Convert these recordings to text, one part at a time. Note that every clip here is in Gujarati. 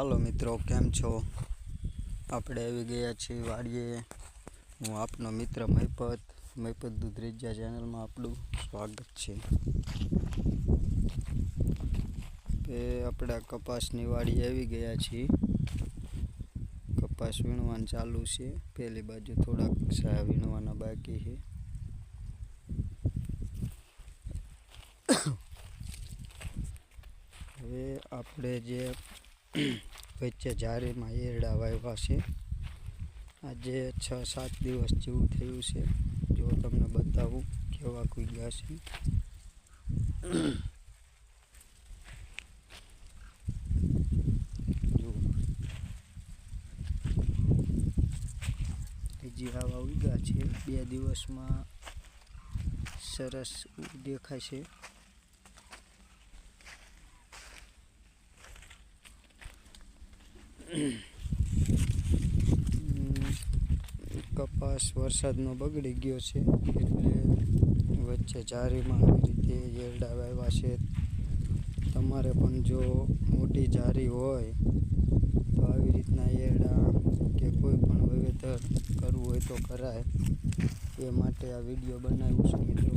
મિત્રો, કેમ છો? આપણે આવી ગયા છીએ વાડીએ. હું આપનો મિત્ર મહિપત મહિપત દુધરેજા ચેનલમાં આપણું સ્વાગત છે. કે આપણે કપાસની વાડી આવી ગયા છીએ. કપાસ વીણવાનું ચાલુ છે. પેલી બાજુ થોડાક સા વીણવાના બાકી છે. હવે આપણે જે વચ્ચે જારીમાં એરડા વાવ્યા છે, આજે છ સાત દિવસ જેવું થયું છે. જો તમને બતાવું કેવા કૂગ્યા છે. જુઓ હજી આવા ઉગ્યા છે. બે દિવસમાં સરસ દેખાય છે. કપાસ વરસાદનો બગડી ગયો છે, એટલે વચ્ચે જારીમાં આવી રીતે યેરડા વાવ્યા છે. તમારે પણ જો મોટી જારી હોય, તો આવી રીતના યેરડા કે કોઈ પણ વાવેતર કરવું હોય તો કરાય. એ માટે આ વીડિયો બનાવ્યું છું મિત્રો.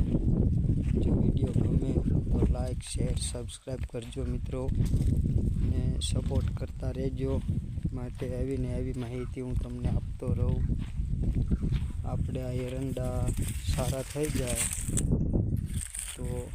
જો વીડિયો ગમે તો લાઈક, શેર, સબસ્ક્રાઈબ કરજો મિત્રો. ને સપોર્ટ કરતા રહેજો. માટે આવીને આવી માહિતી હું તમને આપતો રહું. આપણે આ એરંડા સારા થઈ જાય તો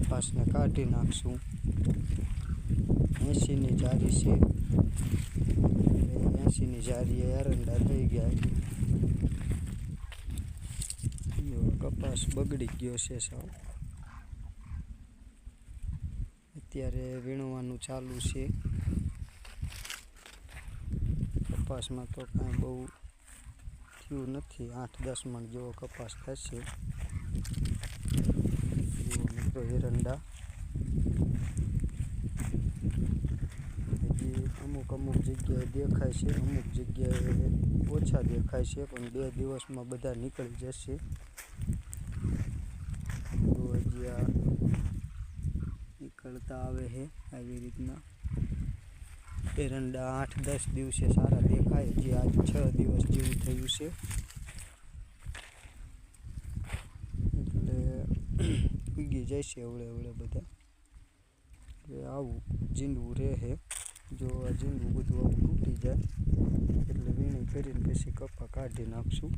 કપાસને કાઢી નાખશું. એંસીની જારી છે. એંસીની જારી એરંડા થઈ ગયા. કપાસ બગડી ગયો છે સાવ. અત્યારે વીણવાનું ચાલુ છે. કપાસમાં તો કાંઈ બહુ થયું નથી. આઠ દસ મણ જેવો કપાસ થશે. મિત્રો એરંડા અમુક અમુક જગ્યાએ દેખાય છે, અમુક જગ્યાએ ઓછા દેખાય છે, પણ બે દિવસમાં બધા નીકળી જશે. તો હજી આ નીકળતા આવે છે આવી રીતના. એરંડા આઠ દસ દિવસે સારા દેખાય. જે આજ છ દિવસ જેવું થયું છે. એટલે ઉગી છે એવડે એવડે બધા. એટલે આવું જીંડવું રહે જો આ જીંડવું બધું આવું તૂટી જાય, એટલે વીણી કરીને પછી કપા કાઢી નાખશું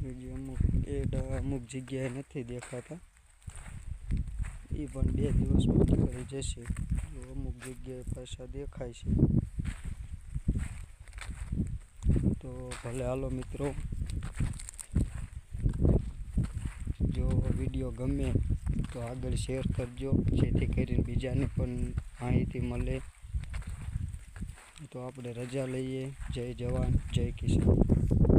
હજી અમુક એડા અમુક જગ્યાએ નથી દેખાતા. એ પણ બે દિવસમાં નીકળી જશે. જો અમુક જગ્યાએ પાછા દેખાય છે. તો ભલે હાલો મિત્રો. જો વીડિયો ગમે તો આગળ શેર કરજો. જેથી કરીને બીજાને પણ માહિતી મળે. તો આપણે રજા લઈએ. જય જવાન, જય કિસાન.